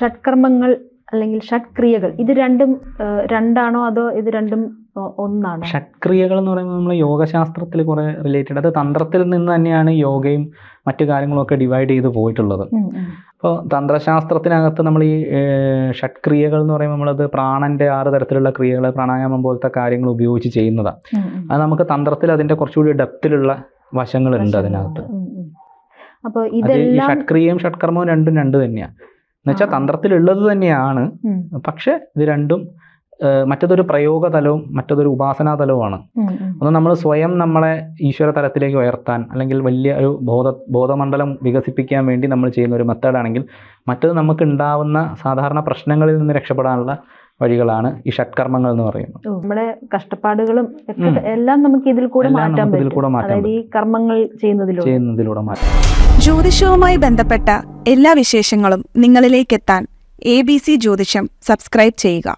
ഷഡ്കർമ്മങ്ങൾ അല്ലെങ്കിൽ ഷഡ്ക്രിയകൾ ഇത് രണ്ടും രണ്ടാണോ അതോ ഇത് രണ്ടും ഒന്നാണ്? ഷഡ്ക്രിയകൾ എന്ന് പറയുമ്പോൾ നമ്മൾ യോഗശാസ്ത്രത്തിൽ കുറെ റിലേറ്റഡ് അത് തന്ത്രത്തിൽ നിന്ന് തന്നെയാണ് യോഗയും മറ്റു കാര്യങ്ങളും ഒക്കെ ഡിവൈഡ് ചെയ്ത് പോയിട്ടുള്ളത്. അപ്പോൾ തന്ത്രശാസ്ത്രത്തിനകത്ത് നമ്മൾ ഈ ഷഡ്ക്രിയകൾ എന്ന് പറയുമ്പോൾ നമ്മളത് പ്രാണന്റെ ആറ് തരത്തിലുള്ള ക്രിയകൾ പ്രാണായാമം പോലത്തെ കാര്യങ്ങൾ ഉപയോഗിച്ച് ചെയ്യുന്നതാണ്. അത് നമുക്ക് തന്ത്രത്തിൽ അതിന്റെ കുറച്ചുകൂടി ഡെപ്തിലുള്ള വശങ്ങളുണ്ട് അതിനകത്ത്. അപ്പോൾ ഇതെല്ലാം ഷഡ്ക്രിയയും ഷഡ്കർമ്മവും രണ്ടും രണ്ട് തന്നെയാണ് എന്നുവെച്ചാൽ. തന്ത്രത്തിലുള്ളത് തന്നെയാണ് പക്ഷെ ഇത് രണ്ടും മറ്റതൊരു പ്രയോഗ തലവും മറ്റതൊരു ഉപാസനാ തലവുമാണ്. ഒന്ന് നമ്മൾ സ്വയം നമ്മളെ ഈശ്വര തലത്തിലേക്ക് ഉയർത്താൻ അല്ലെങ്കിൽ വലിയ ഒരു ബോധ ബോധമണ്ഡലം വികസിപ്പിക്കാൻ വേണ്ടി നമ്മൾ ചെയ്യുന്ന ഒരു മെത്തേഡാണെങ്കിൽ മറ്റത് നമുക്ക് ഉണ്ടാവുന്ന സാധാരണ പ്രശ്നങ്ങളിൽ നിന്ന് രക്ഷപ്പെടാനുള്ള വഴികളാണ് ഈ ഷഡ്കർമ്മങ്ങൾ എന്ന് പറയുന്നത്. നമ്മുടെ കഷ്ടപ്പാടുകളും എല്ലാം നമുക്ക് ഇതിൽ കൂടെ മാറ്റാം മാറ്റാൻ ഇതിൽ പറ്റും. അതായത് ഈ കർമ്മങ്ങൾ ചെയ്യുന്നതിലൂടെ. ചെയ്യുന്നതിലൂടെ മാറ്റാം ജ്യോതിഷവുമായി ബന്ധപ്പെട്ട എല്ലാ വിശേഷങ്ങളും നിങ്ങളിലേക്ക് എത്താൻ എ ബി സി ജ്യോതിഷം സബ്സ്ക്രൈബ് ചെയ്യുക.